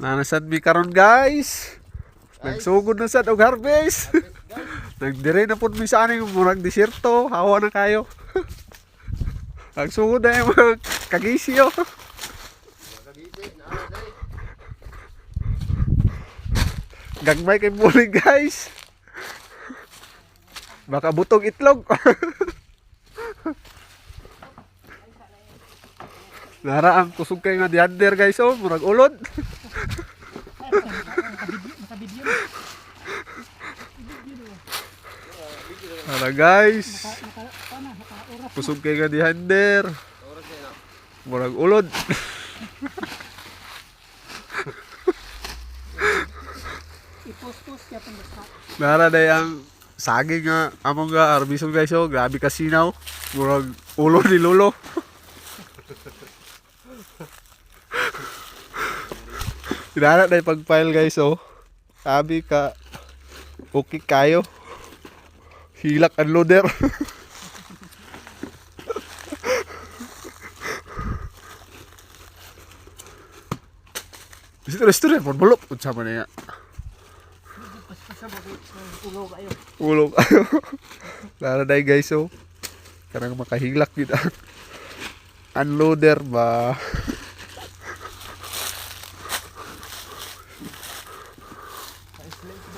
Nanasad mi karon guys. Nagsugod na sad og harvest. Nagdire na pud mi sa aning murag desierto, hawa na kayo. Nagsugod na yung mga kagisyo. Gagmay kay bulig guys. Baka butog itlog. Nara ang kusog kay nga diander guys oh, murag ulod. Nara guys. Kusog kay nga diander. Murag ulod. Nara day ang saging nga among nga arbison guys oh, grabe ka sinaw. Murag ulo ni lolo. Tinara day pag-file guys oh. Sabi ka okay kayo. Hilak ang loader. Dito restaurant, bulok. Unsa man niya. Basta ba ulo kayo. Ulo kayo. Lara day guys oh. Karang makahilak kita. Unloader ba?